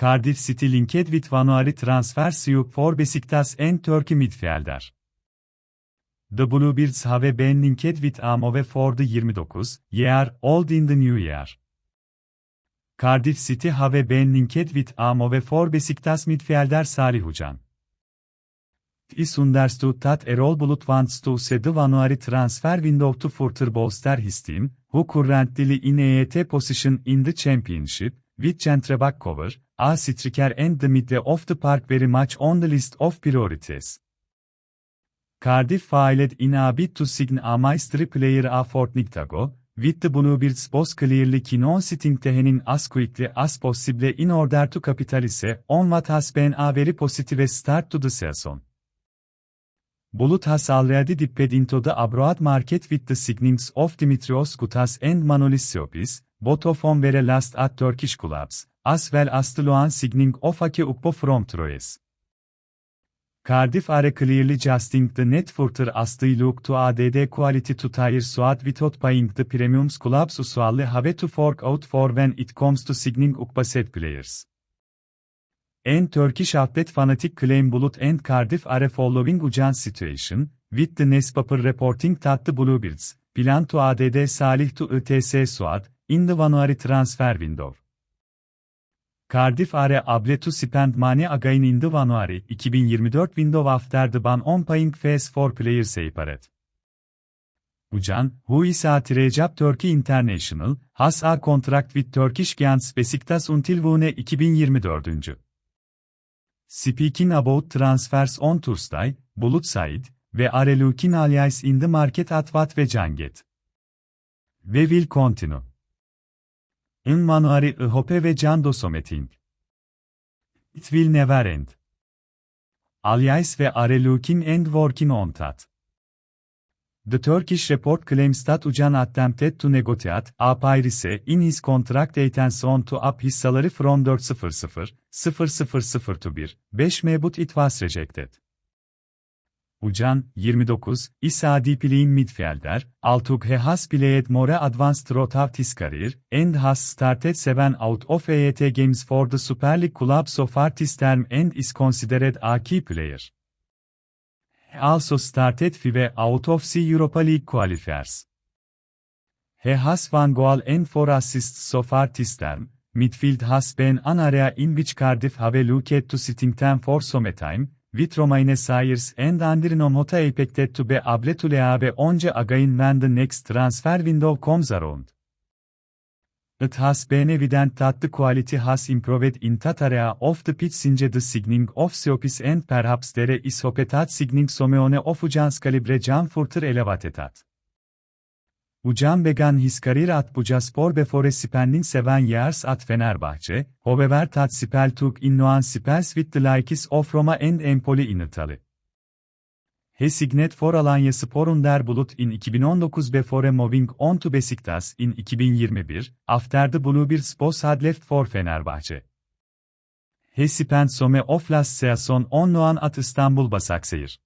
Cardiff City linked with January transfers you for Besiktas and Turkey midfielder. The Bluebirds have been linked with Amove for the 29 year old in the new year. Cardiff City have been linked with Amove for Besiktas midfielder Salih Ucan. Is understood that Erol Bulut wants to see the January transfer window to further bolster his team, who currently in EET position in the championship, with Gentrebak cover, a striker and the middle of the park very much on the list of priorities. Cardiff filed in a bid to sign a mystery player a fortnight with the Bluebirds boss clearly keen on sitting Tehen'in as quickly as possible in order to capitalize on what has been a very positive start to the season. Bulut has already dipped into the abroad market with the signings of Dimitrios Gutas and Manolis Siopis, both of whom were last at Turkish clubs, as well as the Luan signing of Ake Ukbo from Troyes. Cardiff are clearly justing the net further as they look to add quality to tier suat without buying the premiums clubs usually have to fork out for when it comes to signing Ukbaset players. En Turkish outlet fanatic claim Bulut and Cardiff are following Ucan situation, with the newspaper reporting that the Bluebirds plan to add Salih to ETS Suat in the January transfer window. Cardiff are able to spend money again in the January 2024 window after the ban on paying fees for players separate. Ucan, who is at Recep Turkey International, has a contract with Turkish Giants Besiktas until June 2024. Speaking about transfers on Tuesday, Bulut Said, ve are looking alias in the market at what ve Canget. We will continue. In Manuari Ihope ve Can Dosometing. It will never end. Alias ve are looking and working on that. The Turkish report claims that Ucan attempted to negotiate a piracy in his contract and on to up his salary from 400 000 to 1 5 but it was rejected. Ucan, 29, is a deep playing midfielder, Altug he has played more advanced throughout his career, and has started 7 out of 8 games for the Super League club so far this term and is considered a key player. He also started 5 out of 6 Europa League qualifiers. He has one goal and 4 assists so far this term. Midfield has been an area in which Cardiff have looked to sitting time for some time, with Romaine Sayers and Andrino Mota expected to be able to leave once again when the next transfer window comes around. It has been evident that the quality has improved in that area of the pitch since the signing of Siopis and perhaps there is hope that signing Someone of Ujan's calibre can further elevated that. Ucan began his career at Bucaspor before spending seven years at Fenerbahce, however that spell took in nuance spells with the likes of Roma and Empoli in Italy. He signed for Alanya Spor under Bulut in 2019 before moving on to Besiktas in 2021, after the Bluebirds boss had left for Fenerbahce. He spent some of last season on loan at Istanbul Başakşehir.